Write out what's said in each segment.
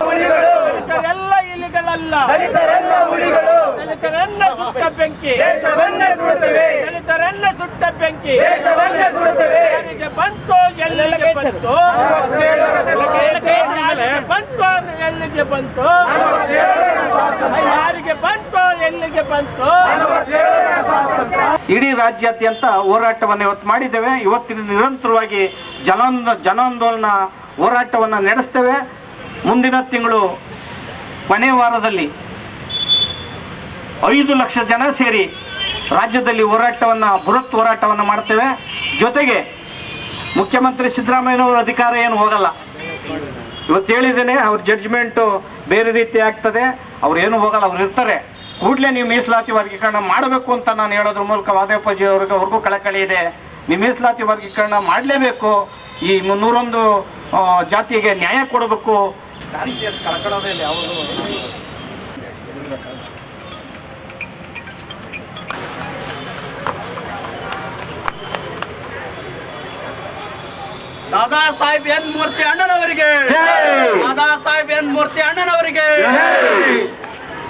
ದಲಿತರೆಲ್ಲ ಇಲಿಗಳಲ್ಲ. ದಲಿತರೆಲ್ಲ ಹುಲಿಗಳು ದಲಿತರನ್ನ ಸುಟ್ಟ ಬೆಂಕಿ. ದೇಶವನ್ನ ಸುಡುತ್ತವೆ. ದಲಿತರನ್ನ ಸುಟ್ಟ ಬೆಂಕಿ. ದೇಶವನ್ನ ಸುಡುತ್ತವೆ. ಯಾರಿಗೆ ಬಂತು ಎಲ್ಲಿಗೆ ಬಂತು? ಬಂತು ಎಲ್ಲಿಗೆ ಬಂತು? ಯಾರಿಗೆ ಬಂತು ಎಲ್ಲಿಗೆ ಬಂತು? ಇಡೀ ರಾಜ್ಯಾದ್ಯಂತ ಹೋರಾಟವನ್ನು ಇವತ್ತು ಮಾಡಿದ್ದೇವೆ. ಇವತ್ತಿನ ನಿರಂತರವಾಗಿ ಜನಾಂದ ಜನಾಂದೋಲನ ಹೋರಾಟವನ್ನು ನಡೆಸ್ತೇವೆ. ಮುಂದಿನ ತಿಂಗಳು ಕೊನೆ ವಾರದಲ್ಲಿ ಐದು ಲಕ್ಷ ಜನ ಸೇರಿ ರಾಜ್ಯದಲ್ಲಿ ಹೋರಾಟವನ್ನು, ಬೃಹತ್ ಹೋರಾಟವನ್ನು ಮಾಡ್ತೇವೆ. ಜೊತೆಗೆ ಮುಖ್ಯಮಂತ್ರಿ ಸಿದ್ದರಾಮಯ್ಯನವರ ಅಧಿಕಾರ ಏನು ಹೋಗಲ್ಲ. ಇವತ್ತು ಹೇಳಿದ್ದೇನೆ, ಅವ್ರ ಜಡ್ಜ್ಮೆಂಟು ಬೇರೆ ರೀತಿ ಆಗ್ತದೆ. ಅವ್ರು ಏನು ಹೋಗಲ್ಲ, ಅವ್ರು ಇರ್ತಾರೆ. ಕೂಡಲೇ ನೀವು ಮೀಸಲಾತಿ ವರ್ಗೀಕರಣ ಮಾಡಬೇಕು ಅಂತ ನಾನು ಹೇಳೋದ್ರ ಮೂಲಕ ವಾದೇಪಾಜಿ ಅವ್ರಿಗೆ, ಅವ್ರಿಗೂ ಕಳಕಳಿ ಇದೆ. ನೀವು ಮೀಸಲಾತಿ ವರ್ಗೀಕರಣ ಮಾಡಲೇಬೇಕು. ಈ ಮುನ್ನೂರೊಂದು ಜಾತಿಗೆ ನ್ಯಾಯ ಕೊಡಬೇಕು. ಕಳ್ಕೊಳ್ಳೋದೇ ಇಲ್ಲ ಯಾವುದು ದಾದಾ ಸಾಹೇಬ್ ಎನ್ ಮೂರ್ತಿ ಅಣ್ಣನವರಿಗೆ. ದಾದಾ ಸಾಹೇಬ್ ಎನ್ ಮೂರ್ತಿ ಅಣ್ಣನವರಿಗೆ.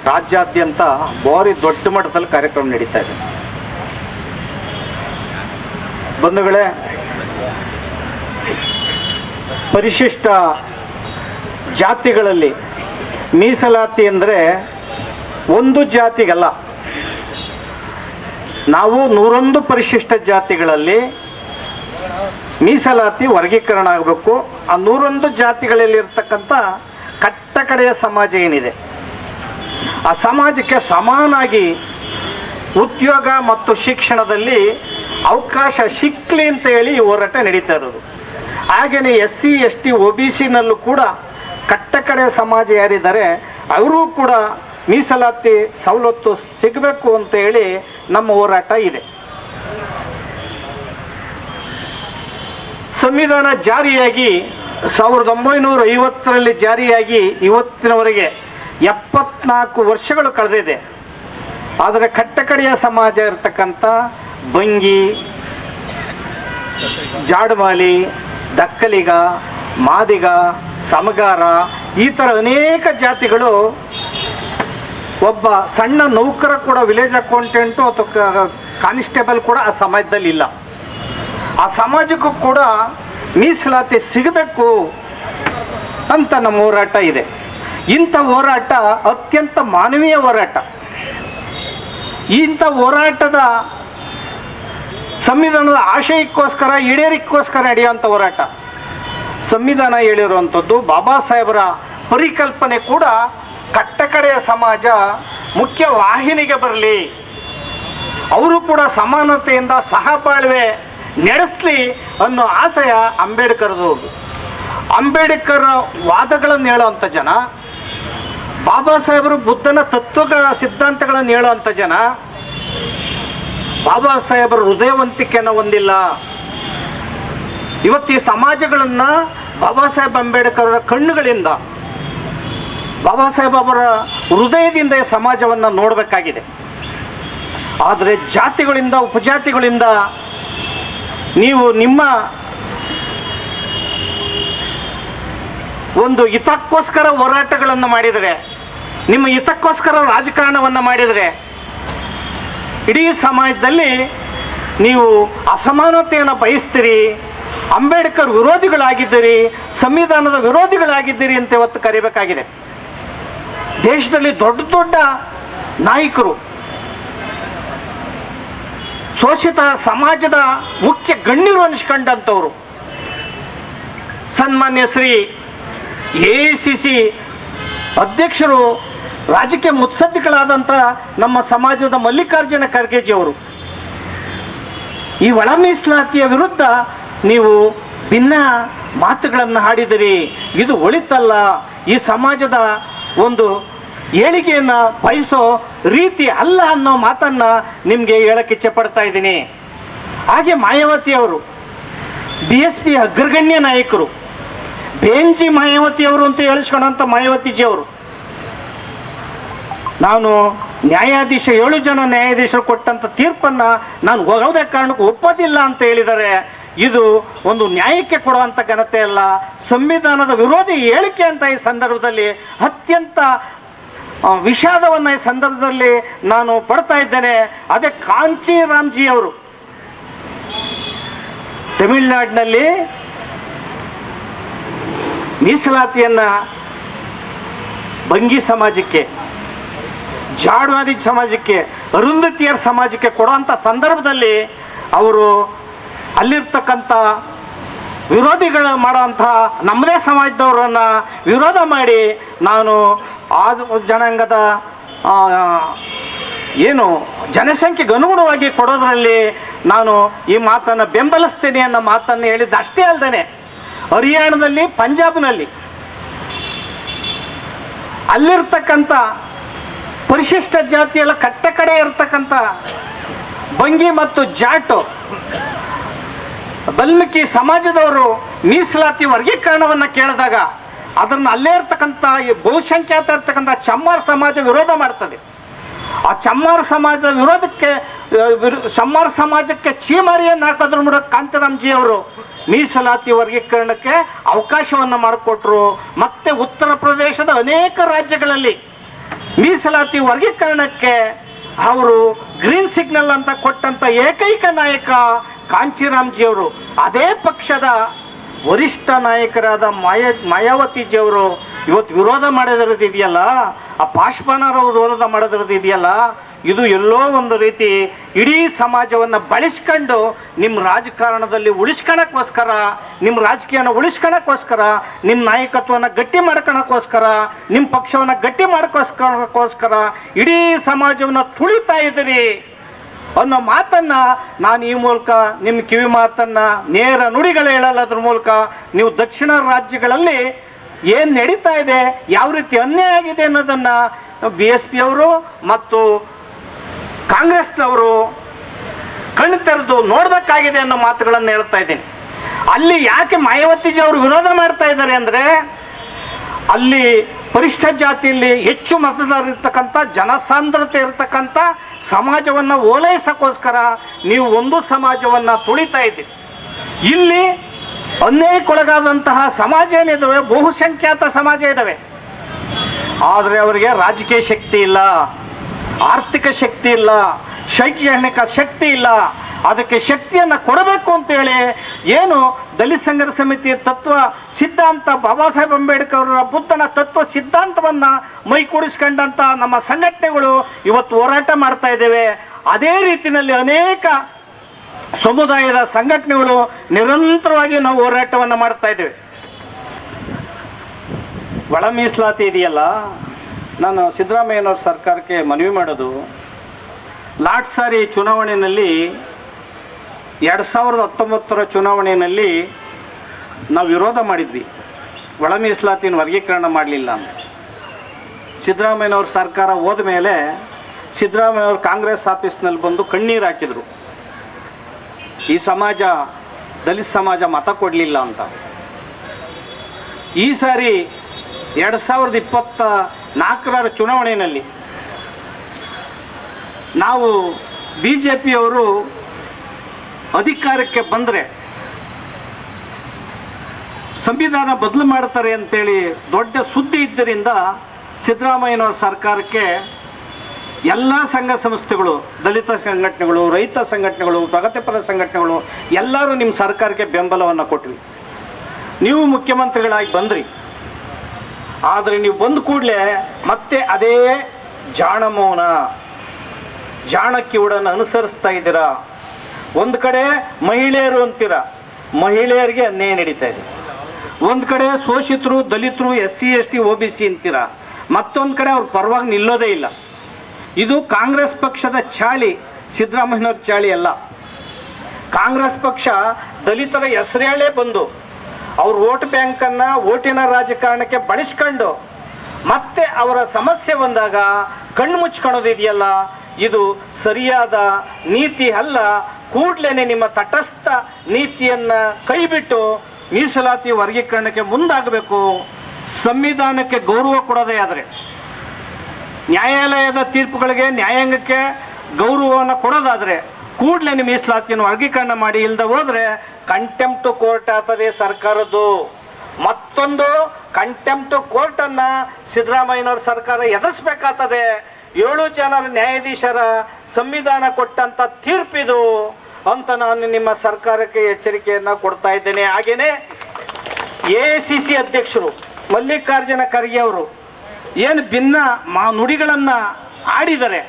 ರಾಜ್ಯಾದ್ಯಂತ ಭಾರಿ ದೊಡ್ಡ ಮಟ್ಟದಲ್ಲಿ ಕಾರ್ಯಕ್ರಮ ನಡೀತಾ ಇದೆ. ಬಂಧುಗಳೇ ಪರಿಶಿಷ್ಟ ಜಾತಿಗಳಲ್ಲಿ ಮೀಸಲಾತಿ ಅಂದರೆ ಒಂದು ಜಾತಿಗಲ್ಲ. ನಾವು ನೂರೊಂದು ಪರಿಶಿಷ್ಟ ಜಾತಿಗಳಲ್ಲಿ ಮೀಸಲಾತಿ ವರ್ಗೀಕರಣ ಆಗಬೇಕು. ಆ ನೂರೊಂದು ಜಾತಿಗಳಲ್ಲಿ ಇರ್ತಕ್ಕಂಥ ಕಟ್ಟ ಕಡೆಯ ಸಮಾಜ ಏನಿದೆ? ಆ ಸಮಾಜಕ್ಕೆ ಸಮಾನಾಗಿ ಉದ್ಯೋಗ ಮತ್ತು ಶಿಕ್ಷಣದಲ್ಲಿ ಅವಕಾಶ ಸಿಕ್ಕಲಿ ಅಂತ ಹೇಳಿ ಹೋರಾಟ ನಡೀತಾ ಇರೋದು. ಹಾಗೆಯೇ S C S T O B ಸಿನಲ್ಲೂ ಕೂಡ ಕಟ್ಟ ಕಡೆಯ ಸಮಾಜ ಯಾರಿದ್ದಾರೆ, ಅವರೂ ಕೂಡ ಮೀಸಲಾತಿ ಸವಲತ್ತು ಸಿಗಬೇಕು ಅಂತ ಹೇಳಿ ನಮ್ಮ ಹೋರಾಟ ಇದೆ. ಸಂವಿಧಾನ ಜಾರಿಯಾಗಿ ಸಾವಿರದ ಒಂಬೈನೂರ ಐವತ್ತರಲ್ಲಿ ಜಾರಿಯಾಗಿ ಇವತ್ತಿನವರೆಗೆ ಎಪ್ಪತ್ನಾಲ್ಕು ವರ್ಷಗಳು ಕಳೆದಿದೆ. ಆದರೆ ಕಟ್ಟಕಡೆಯ ಸಮಾಜ ಇರತಕ್ಕಂಥ ಬಂಗಿ ಜಾಡಮಾಲಿ, ದಕ್ಕಲಿಗ, ಮಾದಿಗ ಸಮಗಾರ, ಈ ಥರ ಅನೇಕ ಜಾತಿಗಳು ಒಬ್ಬ ಸಣ್ಣ ನೌಕರ ಕೂಡ ವಿಲೇಜ್ ಅಕೌಂಟೆಂಟು ಅಥವಾ ಕಾನ್ಸ್ಟೇಬಲ್ ಕೂಡ ಆ ಸಮಾಜದಲ್ಲಿ ಇಲ್ಲ. ಆ ಸಮಾಜಕ್ಕೂ ಕೂಡ ಮೀಸಲಾತಿ ಸಿಗಬೇಕು ಅಂತ ನಮ್ಮ ಹೋರಾಟ ಇದೆ. ಇಂಥ ಹೋರಾಟ ಅತ್ಯಂತ ಮಾನವೀಯ ಹೋರಾಟ. ಇಂಥ ಹೋರಾಟದ ಸಂವಿಧಾನದ ಆಶಯಕ್ಕೋಸ್ಕರ ಈಡೇರಿಕೋಸ್ಕರ ನಡೆಯುವಂಥ ಹೋರಾಟ. ಸಂವಿಧಾನ ಹೇಳಿರುವಂಥದ್ದು ಬಾಬಾ ಸಾಹೇಬರ ಪರಿಕಲ್ಪನೆ ಕೂಡ ಕಟ್ಟಕಡೆಯ ಸಮಾಜ ಮುಖ್ಯ ವಾಹಿನಿಗೆ ಬರಲಿ. ಅವರು ಕೂಡ ಸಮಾನತೆಯಿಂದ ಸಹಬಾಳ್ವೆ ನಡೆಸಲಿ ಅನ್ನೋ ಆಸೆಯ ಅಂಬೇಡ್ಕರ್ದು. ಅಂಬೇಡ್ಕರ್ ವಾದಗಳನ್ನು ಹೇಳೋವಂಥ ಜನ, ಬಾಬಾ ಸಾಹೇಬರು ಬುದ್ಧನ ತತ್ವಗಳ ಸಿದ್ಧಾಂತಗಳನ್ನು ಹೇಳೋವಂಥ ಜನ, ಬಾಬಾ ಸಾಹೇಬರ ಹೃದಯವಂತಿಕೆಯನ್ನು ಹೊಂದಿಲ್ಲ. ಇವತ್ತು ಈ ಸಮಾಜಗಳನ್ನು ಬಾಬಾ ಸಾಹೇಬ್ ಅಂಬೇಡ್ಕರ್ ಅವರ ಕಣ್ಣುಗಳಿಂದ ಬಾಬಾ ಸಾಹೇಬ್ ಅವರ ಹೃದಯದಿಂದ ಈ ಸಮಾಜವನ್ನು ನೋಡಬೇಕಾಗಿದೆ. ಆದರೆ ಜಾತಿಗಳಿಂದ, ಉಪಜಾತಿಗಳಿಂದ ನೀವು ನಿಮ್ಮ ಒಂದು ಹಿತಕ್ಕೋಸ್ಕರ ಹೋರಾಟಗಳನ್ನು ಮಾಡಿದರೆ, ನಿಮ್ಮ ಹಿತಕ್ಕೋಸ್ಕರ ರಾಜಕಾರಣವನ್ನು ಮಾಡಿದರೆ, ಇಡೀ ಸಮಾಜದಲ್ಲಿ ನೀವು ಅಸಮಾನತೆಯನ್ನು ಬಯಸ್ತೀರಿ ಅಂಬೇಡ್ಕರ್ ವಿರೋಧಿಗಳಾಗಿದ್ದೀರಿ, ಸಂವಿಧಾನದ ವಿರೋಧಿಗಳಾಗಿದ್ದೀರಿ ಅಂತ ಇವತ್ತು ಕರಿಬೇಕಾಗಿದೆ. ದೇಶದಲ್ಲಿ ದೊಡ್ಡ ದೊಡ್ಡ ನಾಯಕರು, ಶೋಷಿತ ಸಮಾಜದ ಮುಖ್ಯ ಗಣ್ಯರು ಅನಿಸ್ಕೊಂಡಂಥವ್ರು. ಸನ್ಮಾನ್ಯ ಶ್ರೀ ಎ ಅಧ್ಯಕ್ಷರು, ರಾಜಕೀಯ ಮುತ್ಸದ್ದಿಗಳಾದಂಥ ನಮ್ಮ ಸಮಾಜದ ಮಲ್ಲಿಕಾರ್ಜುನ ಖರ್ಗೆಜಿಯವರು. ಈ ಒಳ ಮೀಸಲಾತಿಯ ವಿರುದ್ಧ ನೀವು ಭಿನ್ನ ಮಾತುಗಳನ್ನು ಹಾಡಿದಿರಿ ಇದು ಒಳಿತಲ್ಲ. ಈ ಸಮಾಜದ ಒಂದು ಏಳಿಗೆಯನ್ನು ಬಯಸೋ ರೀತಿ ಅಲ್ಲ ಅನ್ನೋ ಮಾತನ್ನು ನಿಮಗೆ ಹೇಳಕ್ಕೆ ಇಚ್ಛೆ ಪಡ್ತಾ ಇದ್ದೀನಿ. ಹಾಗೆ ಮಾಯಾವತಿ ಅವರು ಬಿ ಎಸ್ ಪಿ ಅಗ್ರಗಣ್ಯ ನಾಯಕರು ಬೇಂಜಿ ಮಾಯಾವತಿಯವರು ಅಂತ ಹೇಳಿಸ್ಕೊಂಡಂಥ ಮಾಯಾವತಿಜಿ ಅವರು. ನಾನು ನ್ಯಾಯಾಧೀಶ, ಏಳು ಜನ ನ್ಯಾಯಾಧೀಶರು ಕೊಟ್ಟಂಥ ತೀರ್ಪನ್ನು ನಾನು ಯಾವುದೇ ಕಾರಣಕ್ಕೂ ಒಪ್ಪೋದಿಲ್ಲ ಅಂತ ಹೇಳಿದ್ದಾರೆ. ಇದು ಒಂದು ನ್ಯಾಯಕ್ಕೆ ಕೊಡುವಂಥ ಘನತೆ ಅಲ್ಲ, ಸಂವಿಧಾನದ ವಿರೋಧಿ ಹೇಳಿಕೆ ಅಂತ ಈ ಸಂದರ್ಭದಲ್ಲಿ ಅತ್ಯಂತ ವಿಷಾದವನ್ನು ಈ ಸಂದರ್ಭದಲ್ಲಿ ನಾನು ಪಡ್ತಾ ಇದ್ದೇನೆ. ಅದೇ ಕಾಂಚಿ ರಾಮ್ಜಿ ಅವರು. ತಮಿಳುನಾಡಿನಲ್ಲಿ ಮೀಸಲಾತಿಯನ್ನ ಬಂಗಿ ಸಮಾಜಕ್ಕೆ, ಜಾಡ್ವಾದಿ ಸಮಾಜಕ್ಕೆ, ಅರುಂಧತಿಯರ ಸಮಾಜಕ್ಕೆ ಕೊಡುವಂಥ ಸಂದರ್ಭದಲ್ಲಿ ಅವರು ಅಲ್ಲಿರ್ತಕ್ಕಂಥ ವಿರೋಧಿಗಳು ಮಾಡುವಂಥ ನಮ್ಮದೇ ಸಮಾಜದವರನ್ನ ವಿರೋಧ ಮಾಡಿ ನಾನು ಆ ಜನಾಂಗದ ಏನು ಜನಸಂಖ್ಯೆಗೆ ಅನುಗುಣವಾಗಿ ಕೊಡೋದ್ರಲ್ಲಿ ನಾನು ಈ ಮಾತನ್ನು ಬೆಂಬಲಿಸ್ತೇನೆ ಅನ್ನೋ ಮಾತನ್ನು ಹೇಳಿದ್ದು ಅಷ್ಟೇ ಅಲ್ಲದೇ ಹರಿಯಾಣದಲ್ಲಿ, ಪಂಜಾಬ್ನಲ್ಲಿ ಅಲ್ಲಿರ್ತಕ್ಕಂಥ ಪರಿಶಿಷ್ಟ ಜಾತಿಯೆಲ್ಲ ಕಟ್ಟ ಕಡೆ ಇರ್ತಕ್ಕಂಥ ಬಂಗಿ ಮತ್ತು ಜಾಟು ಬಲ್ಮಿಕಿ ಸಮಾಜದವರು ಮೀಸಲಾತಿ ವರ್ಗೀಕರಣವನ್ನು ಕೇಳಿದಾಗ ಅದನ್ನು ಅಲ್ಲೇ ಇರ್ತಕ್ಕಂಥ ಈ ಬಹುಸಂಖ್ಯಾತ ಇರ್ತಕ್ಕಂಥ ಚಮ್ಮಾರ್ ಸಮಾಜ ವಿರೋಧ ಮಾಡ್ತದೆ. ಆ ಚಮ್ಮಾರ್ ಸಮಾಜದ ವಿರೋಧಕ್ಕೆ ಚಮ್ಮಾರ ಸಮಾಜಕ್ಕೆ ಚೀಮಾರಿಯನ್ನು ಹಾಕೋದ್ರ ಮೂಲಕ ಕಾಂತರಾಮ್ಜಿ ಅವರು. ಮೀಸಲಾತಿ ವರ್ಗೀಕರಣಕ್ಕೆ ಅವಕಾಶವನ್ನು ಮಾಡಿಕೊಟ್ರು. ಮತ್ತೆ ಉತ್ತರ ಪ್ರದೇಶದ ಅನೇಕ ರಾಜ್ಯಗಳಲ್ಲಿ ಮೀಸಲಾತಿ ವರ್ಗೀಕರಣಕ್ಕೆ ಅವರು ಗ್ರೀನ್ ಸಿಗ್ನಲ್ ಅಂತ ಕೊಟ್ಟಂತ ಏಕೈಕ ನಾಯಕ ಕಾಂಚಿರಾಮ್ಜಿ ಅವರು ಅದೇ ಪಕ್ಷದ ವರಿಷ್ಠ ನಾಯಕರಾದ ಮಾಯ, ಮಾಯಾವತಿಜಿಯವರು ಇವತ್ತು ವಿರೋಧ ಮಾಡಿದಿರೋದು ಇದೆಯಲ್ಲ? ಆ ಪಾಶ್ಪಾನರವರು ವಿರೋಧ ಮಾಡೋದ್ರದ್ದು ಇದೆಯಲ್ಲ? ಇದು ಎಲ್ಲೋ ಒಂದು ರೀತಿ ಇಡೀ ಸಮಾಜವನ್ನು ಬಳಸ್ಕೊಂಡು ನಿಮ್ಮ ರಾಜಕಾರಣದಲ್ಲಿ ಉಳಿಸ್ಕೊಳಕ್ಕೋಸ್ಕರ ನಿಮ್ಮ ರಾಜಕೀಯನ ಉಳಿಸ್ಕೊಳಕ್ಕೋಸ್ಕರ ನಿಮ್ಮ ನಾಯಕತ್ವನ ಗಟ್ಟಿ ಮಾಡ್ಕೊಳಕ್ಕೋಸ್ಕರ ನಿಮ್ಮ ಪಕ್ಷವನ್ನು ಗಟ್ಟಿ ಮಾಡ್ಕೋಸ್ಕರಕ್ಕೋಸ್ಕರ ಇಡೀ ಸಮಾಜವನ್ನು ತುಳಿತಾ ಇದ್ದೀರಿ. ಅನ್ನೋ ಮಾತನ್ನ ನಾನು ಈ ಮೂಲಕ ನಿಮ್ಮ ಕಿವಿ ಮಾತನ್ನ ನೇರ ನುಡಿಗಳು ಹೇಳಲ್ಲದ್ರ ಮೂಲಕ ನೀವು ದಕ್ಷಿಣ ರಾಜ್ಯಗಳಲ್ಲಿ ಏನು ನಡೀತಾ ಇದೆ, ಯಾವ ರೀತಿ ಅನ್ಯಾಯ ಆಗಿದೆ ಅನ್ನೋದನ್ನ ಬಿ ಎಸ್ ಪಿ ಅವರು ಮತ್ತು ಕಾಂಗ್ರೆಸ್ನವರು ಕಣ್ಣು ತೆರೆದು ನೋಡಬೇಕಾಗಿದೆ ಅನ್ನೋ ಮಾತುಗಳನ್ನು ಹೇಳ್ತಾ ಇದ್ದೀನಿ. ಅಲ್ಲಿ ಯಾಕೆ ಮಾಯಾವತಿಜಿ ಅವರು ವಿರೋಧ ಮಾಡ್ತಾ ಇದ್ದಾರೆ ಅಂದರೆ ಅಲ್ಲಿ ಪರಿಷ್ಠ ಜಾತಿಯಲ್ಲಿ ಹೆಚ್ಚು ಮತದಾರರು ಇರ್ತಕ್ಕಂಥ ಜನಸಾಂದ್ರತೆ ಇರತಕ್ಕಂಥ ಸಮಾಜವನ್ನು ಓಲೈಸೋಕ್ಕೋಸ್ಕರ ನೀವು ಒಂದು ಸಮಾಜವನ್ನು ತುಳಿತಾ ಇದ್ದೀರಿ. ಇಲ್ಲಿ ಅನ್ಯಾಯಕ್ಕೊಳಗಾದಂತಹ ಸಮಾಜ ಏನಿದಾವೆ, ಬಹುಸಂಖ್ಯಾತ ಸಮಾಜ ಇದ್ದಾವೆ ಆದರೆ ಅವರಿಗೆ ರಾಜಕೀಯ ಶಕ್ತಿ ಇಲ್ಲ, ಆರ್ಥಿಕ ಶಕ್ತಿ ಇಲ್ಲ, ಶೈಕ್ಷಣಿಕ ಶಕ್ತಿ ಇಲ್ಲ ಅದಕ್ಕೆ ಶಕ್ತಿಯನ್ನು ಕೊಡಬೇಕು ಅಂತೇಳಿ ಏನು ದಲಿತ ಸಂಘರ್ಷ ಸಮಿತಿಯ ತತ್ವ ಸಿದ್ಧಾಂತ ಬಾಬಾ ಸಾಹೇಬ್ ಅಂಬೇಡ್ಕರ್ ಅವರ ಬುದ್ಧನ ತತ್ವ ಸಿದ್ಧಾಂತವನ್ನು ಮೈಕೂಡಿಸ್ಕೊಂಡಂಥ ನಮ್ಮ ಸಂಘಟನೆಗಳು ಇವತ್ತು ಹೋರಾಟ ಮಾಡ್ತಾ ಇದ್ದೇವೆ. ಅದೇ ರೀತಿಯಲ್ಲಿ ಅನೇಕ ಸಮುದಾಯದ ಸಂಘಟನೆಗಳು ನಿರಂತರವಾಗಿ ನಾವು ಹೋರಾಟವನ್ನು ಮಾಡ್ತಾ ಇದ್ದೇವೆ. ಒಳ ಮೀಸಲಾತಿ ಇದೆಯಲ್ಲ? ನಾನು ಸಿದ್ದರಾಮಯ್ಯನವ್ರ ಸರ್ಕಾರಕ್ಕೆ ಮನವಿ ಮಾಡೋದು. ಲಾಟ್ ಸಾರಿ ಚುನಾವಣೆಯಲ್ಲಿ ಎರಡು ಸಾವಿರದ ಹತ್ತೊಂಬತ್ತರ ಚುನಾವಣೆಯಲ್ಲಿ ನಾವು ವಿರೋಧ ಮಾಡಿದ್ವಿ. ಒಳ ಮೀಸಲಾತಿನ ವರ್ಗೀಕರಣ ಮಾಡಲಿಲ್ಲ ಅಂತ. ಸಿದ್ದರಾಮಯ್ಯನವ್ರ ಸರ್ಕಾರ ಹೋದ ಮೇಲೆ ಸಿದ್ದರಾಮಯ್ಯವ್ರು ಕಾಂಗ್ರೆಸ್ ಆಫೀಸ್ನಲ್ಲಿ ಬಂದು ಕಣ್ಣೀರು ಹಾಕಿದರು. ಈ ಸಮಾಜ, ದಲಿತ ಸಮಾಜ ಮತ ಕೊಡಲಿಲ್ಲ ಅಂತ. ಈ ಸಾರಿ ಎರಡು ಸಾವಿರದ ಇಪ್ಪತ್ತ ನಾಲ್ಕರ ಚುನಾವಣೆಯಲ್ಲಿ ನಾವು ಬಿ ಜೆ ಪಿಯವರು ಅಧಿಕಾರಕ್ಕೆ ಬಂದರೆ ಸಂವಿಧಾನ ಬದಲು ಮಾಡ್ತಾರೆ ಅಂತೇಳಿ ದೊಡ್ಡ ಸುದ್ದಿ ಇದ್ದರಿಂದ ಸಿದ್ದರಾಮಯ್ಯನವ್ರ ಸರ್ಕಾರಕ್ಕೆ ಎಲ್ಲ ಸಂಘ ಸಂಸ್ಥೆಗಳು, ದಲಿತ ಸಂಘಟನೆಗಳು, ರೈತ ಸಂಘಟನೆಗಳು, ಪ್ರಗತಿಪರ ಸಂಘಟನೆಗಳು, ಎಲ್ಲರೂ ನಿಮ್ಮ ಸರ್ಕಾರಕ್ಕೆ ಬೆಂಬಲವನ್ನು ಕೊಟ್ವಿ. ನೀವು ಮುಖ್ಯಮಂತ್ರಿಗಳಾಗಿ ಬಂದ್ರಿ. ಆದರೆ ನೀವು ಬಂದ ಕೂಡಲೇ ಮತ್ತೆ ಅದೇ ಜಾಣಮೌನ, ಜಾಣಕ್ಕಿವುಡನ್ನು ಅನುಸರಿಸ್ತಾ ಇದ್ದೀರಾ? ಒಂದು ಕಡೆ ಮಹಿಳೆಯರು ಅಂತೀರ, ಮಹಿಳೆಯರಿಗೆ ಅನ್ಯಾಯ ನಡೀತಾ ಇದೆ. ಒಂದು ಕಡೆ ಶೋಷಿತರು, ದಲಿತರು, S C, S T O B C ಅಂತೀರ, ಮತ್ತೊಂದು ಕಡೆ ಅವ್ರ ಪರವಾಗಿ ನಿಲ್ಲೋದೇ ಇಲ್ಲ. ಇದು ಕಾಂಗ್ರೆಸ್ ಪಕ್ಷದ ಚಾಳಿ, ಸಿದ್ದರಾಮಯ್ಯನವ್ರ ಚಾಳಿ ಅಲ್ಲ. ಕಾಂಗ್ರೆಸ್ ಪಕ್ಷ ದಲಿತರ ಹೆಸರೇಳೆ ಬಂದು ಅವ್ರ ವೋಟ್ ಬ್ಯಾಂಕನ್ನು ಓಟಿನ ರಾಜಕಾರಣಕ್ಕೆ ಬಳಸ್ಕೊಂಡು ಮತ್ತೆ ಅವರ ಸಮಸ್ಯೆ ಬಂದಾಗ ಕಣ್ಣು ಮುಚ್ಕೊಳೋದು ಇದೆಯಲ್ಲ ಇದು ಸರಿಯಾದ ನೀತಿ ಅಲ್ಲ ಕೂಡಲೇ ನಿಮ್ಮ ತಟಸ್ಥ ನೀತಿಯನ್ನು ಕೈಬಿಟ್ಟು ಮೀಸಲಾತಿ ವರ್ಗೀಕರಣಕ್ಕೆ ಮುಂದಾಗಬೇಕು. ಸಂವಿಧಾನಕ್ಕೆ ಗೌರವ ಕೊಡೋದೇ ಆದರೆ. ನ್ಯಾಯಾಲಯದ ತೀರ್ಪುಗಳಿಗೆ, ನ್ಯಾಯಾಂಗಕ್ಕೆ ಗೌರವವನ್ನು ಕೊಡೋದಾದರೆ, ಕೂಡಲೇ ಮೀಸಲಾತಿಯನ್ನು ವರ್ಗೀಕರಣ ಮಾಡಿ. ಇಲ್ಲದೆ ಹೋದರೆ ಕಂಟೆಂಪ್ಟು ಕೋರ್ಟ್ ಆಗ್ತದೆ ಸರ್ಕಾರದ್ದು. ಮತ್ತೊಂದು ಕಂಟೆಂಪ್ಟು ಕೋರ್ಟನ್ನು ಸಿದ್ದರಾಮಯ್ಯನವರ ಸರ್ಕಾರ ಎದುರಿಸ್ಬೇಕಾಗ್ತದೆ. ಏಳು ಜನರ ನ್ಯಾಯಾಧೀಶರ ಸಂವಿಧಾನ ಕೊಟ್ಟಂಥ ತೀರ್ಪಿದು. ಅಂತ ನಾನು ನಿಮ್ಮ ಸರ್ಕಾರಕ್ಕೆ ಎಚ್ಚರಿಕೆಯನ್ನ ಕೊಡ್ತಾ ಇದ್ದೇನೆ. ಹಾಗೆಯೇ ಎ ಸಿ ಸಿ ಅಧ್ಯಕ್ಷರು ಮಲ್ಲಿಕಾರ್ಜುನ ಖರ್ಗೆ ಅವರು ಏನು ಭಿನ್ನ ಮಾ ನುಡಿಗಳನ್ನು ಆಡಿದರೆ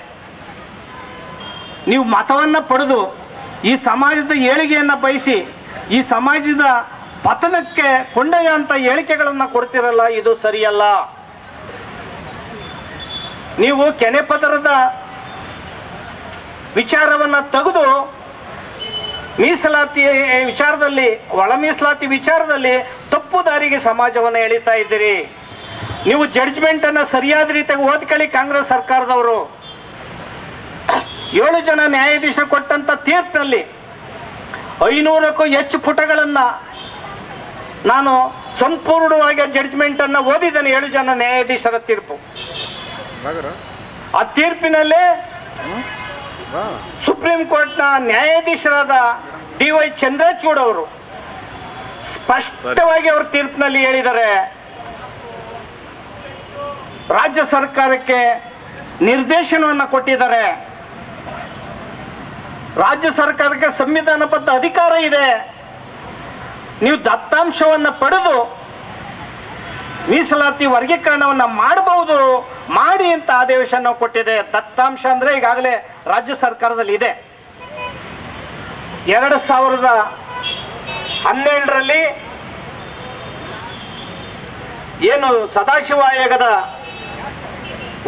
ನೀವು ಮತವನ್ನು ಪಡೆದು ಈ ಸಮಾಜದ ಏಳಿಗೆಯನ್ನು ಬಯಸಿ ಈ ಸಮಾಜದ ಪತನಕ್ಕೆ ಕೊಂಡೊಯ್ಯುವಂಥ ಹೇಳಿಕೆಗಳನ್ನು ಕೊಡ್ತಿರಲ್ಲ, ಇದು ಸರಿಯಲ್ಲ. ನೀವು ಕೆನೆ ಪದರದ ವಿಚಾರವನ್ನು ತೆಗೆದು ಮೀಸಲಾತಿ ವಿಚಾರದಲ್ಲಿ, ಒಳ ಮೀಸಲಾತಿ ವಿಚಾರದಲ್ಲಿ ತಪ್ಪು ದಾರಿಗೆ ಸಮಾಜವನ್ನು ಎಳಿತಾ ಇದ್ದೀರಿ. ನೀವು ಜಡ್ಜ್ಮೆಂಟನ್ನು ಸರಿಯಾದ ರೀತಿಯಾಗಿ ಓದ್ಕೊಳ್ಳಿ ಕಾಂಗ್ರೆಸ್ ಸರ್ಕಾರದವರು. ಏಳು ಜನ ನ್ಯಾಯಾಧೀಶರು ಕೊಟ್ಟಂತ ತೀರ್ಪಿನಲ್ಲಿ ಐನೂರಕ್ಕೂ ಹೆಚ್ಚು ಪುಟಗಳನ್ನು ನಾನು ಸಂಪೂರ್ಣವಾಗಿ ಜಡ್ಜ್ಮೆಂಟ್ ಅನ್ನು ಓದಿದ್ದೇನೆ, ಏಳು ಜನ ನ್ಯಾಯಾಧೀಶರ ತೀರ್ಪು. ಆ ತೀರ್ಪಿನಲ್ಲಿ ಸುಪ್ರೀಂ ಕೋರ್ಟ್ನ ನ್ಯಾಯಾಧೀಶರಾದ ಡಿ ವೈ ಚಂದ್ರಚೂಡ್ ಅವರು ಸ್ಪಷ್ಟವಾಗಿ ಅವ್ರ ತೀರ್ಪಿನಲ್ಲಿ ಹೇಳಿದ್ದಾರೆ ರಾಜ್ಯ ಸರ್ಕಾರಕ್ಕೆ ನಿರ್ದೇಶನವನ್ನು ಕೊಟ್ಟಿದ್ದಾರೆ. ರಾಜ್ಯ ಸರ್ಕಾರಕ್ಕೆ ಸಂವಿಧಾನಬದ್ಧ ಅಧಿಕಾರ ಇದೆ. ನೀವು ದತ್ತಾಂಶವನ್ನು ಪಡೆದು ಮೀಸಲಾತಿ ವರ್ಗೀಕರಣವನ್ನು ಮಾಡಬಹುದು. ಮಾಡಿ ಅಂತ ಆದೇಶನ ಕೊಟ್ಟಿದೆ. ದತ್ತಾಂಶ ಅಂದ್ರೆ ಈಗಾಗಲೇ ರಾಜ್ಯ ಸರ್ಕಾರದಲ್ಲಿ ಇದೆ. ಎರಡು ಸಾವಿರದ ಹನ್ನೆರಡರಲ್ಲಿ ಏನು ಸದಾಶಿವ ಆಯೋಗದ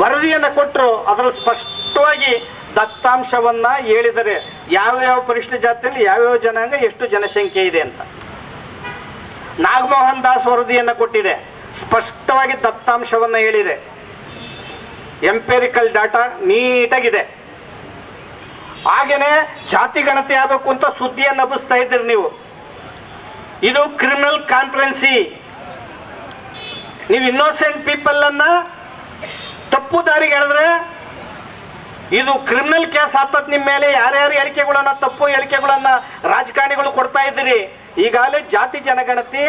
ವರದಿಯನ್ನು ಕೊಟ್ಟರು, ಅದರಲ್ಲಿ ಸ್ಪಷ್ಟವಾಗಿ ದತ್ತಾಂಶವನ್ನ ಹೇಳಿದರೆ ಯಾವ್ಯಾವ ಪರಿಷ್ಠ ಜಾತಿಯಲ್ಲಿ ಯಾವ್ಯಾವ ಜನಾಂಗ ಎಷ್ಟು ಜನಸಂಖ್ಯೆ ಇದೆ ಅಂತ. ನಾಗಮೋಹನ್ ದಾಸ್ ವರದಿಯನ್ನು ಕೊಟ್ಟಿದೆ, ಸ್ಪಷ್ಟವಾಗಿ ದತ್ತಾಂಶವನ್ನು ಹೇಳಿದೆ. ಎಂಪೆರಿಕಲ್ ಡಾಟಾ ನೀಟಾಗಿದೆ. ಹಾಗೇನೆ ಜಾತಿ ಗಣತಿ ಆಗಬೇಕು ಅಂತ ಸುದ್ದಿಯನ್ನು ಹಬ್ಬಿಸ್ತಾ ಇದ್ದೀರಿ ನೀವು. ಇದು ಕ್ರಿಮಿನಲ್ ಕಾನ್ಫರೆನ್ಸಿ ನೀವು ಇನ್ನೋಸೆಂಟ್ ಪೀಪಲ್ ಅನ್ನ ತಪ್ಪು ದಾರಿಗೆ ಹೇಳಿದ್ರೆ ಇದು ಕ್ರಿಮಿನಲ್ ಕೇಸ್ ಆತದ್ ನಿಮ್ಮ ಮೇಲೆ. ಯಾರ್ಯಾರು ಹೇಳಿಕೆಗಳನ್ನ ತಪ್ಪು ಹೇಳಿಕೆಗಳನ್ನ ರಾಜಕಾರಣಿಗಳು ಕೊಡ್ತಾ ಇದ್ದೀರಿ. ಈಗಾಗಲೇ ಜಾತಿ ಜನಗಣತಿ,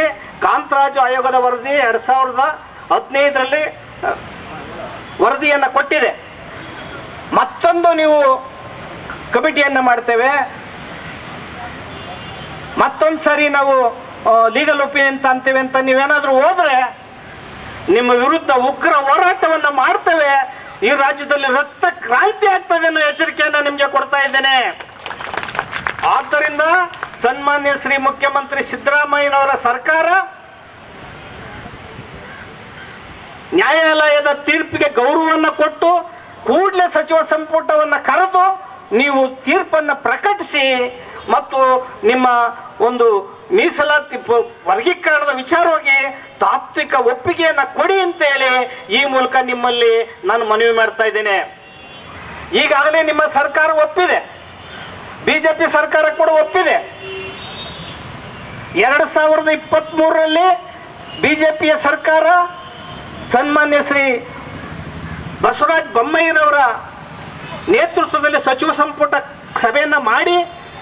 ಕಾಂತರಾಜು ಆಯೋಗದ ವರದಿ ಎರಡು ಸಾವಿರದ ಹದಿನೈದರಲ್ಲಿ ವರದಿಯನ್ನು ಕೊಟ್ಟಿದೆ. ಮತ್ತೊಂದು ನೀವು ಕಮಿಟಿಯನ್ನು ಮಾಡ್ತೇವೆ. ಮತ್ತೊಂದು ಸಾರಿ ನಾವು ಲೀಗಲ್ ಒಪಿನಿಯನ್ ತಂತೇವೆ ಅಂತ ನೀವೇನಾದರೂ ಹೋದ್ರೆ, ನಿಮ್ಮ ವಿರುದ್ಧ ಉಗ್ರ ಹೋರಾಟವನ್ನು ಮಾಡ್ತೇವೆ. ಈ ರಾಜ್ಯದಲ್ಲಿ ರಕ್ತ ಕ್ರಾಂತಿ ಆಗ್ತದೆ ಅನ್ನೋ ಎಚ್ಚರಿಕೆಯನ್ನು ನಿಮಗೆ ಕೊಡ್ತಾ ಇದ್ದೇನೆ. ಆದ್ದರಿಂದ ಸನ್ಮಾನ್ಯ ಶ್ರೀ ಮುಖ್ಯಮಂತ್ರಿ ಸಿದ್ದರಾಮಯ್ಯನವರ ಸರ್ಕಾರ ನ್ಯಾಯಾಲಯದ ತೀರ್ಪಿಗೆ ಗೌರವವನ್ನು ಕೊಟ್ಟು, ಕೂಡಲೇ ಸಚಿವ ಸಂಪುಟವನ್ನು ಕರೆದು ನೀವು ತೀರ್ಪನ್ನು ಪ್ರಕಟಿಸಿ ಮತ್ತು ನಿಮ್ಮ ಒಂದು ಮೀಸಲಾತಿ ವರ್ಗೀಕರಣದ ವಿಚಾರವಾಗಿ ತಾತ್ವಿಕ ಒಪ್ಪಿಗೆಯನ್ನು ಕೊಡಿ ಅಂತ ಹೇಳಿ ಈ ಮೂಲಕ ನಿಮ್ಮಲ್ಲಿ ನಾನು ಮನವಿ ಮಾಡ್ತಾ ಇದ್ದೇನೆ. ಈಗಾಗಲೇ ನಿಮ್ಮ ಸರ್ಕಾರ ಒಪ್ಪಿದೆ. ಬಿಜೆಪಿ ಸರ್ಕಾರ ಕೂಡ ಒಪ್ಪಿದೆ. ಎರಡು ಸಾವಿರದ ಇಪ್ಪತ್ತ್ ಮೂರರಲ್ಲಿ ಬಿಜೆಪಿಯ ಸರ್ಕಾರ ಸನ್ಮಾನ್ಯ ಶ್ರೀ ಬಸವರಾಜ ಬೊಮ್ಮಾಯಿರವರ ನೇತೃತ್ವದಲ್ಲಿ ಸಚಿವ ಸಂಪುಟ ಸಭೆಯನ್ನು ಮಾಡಿ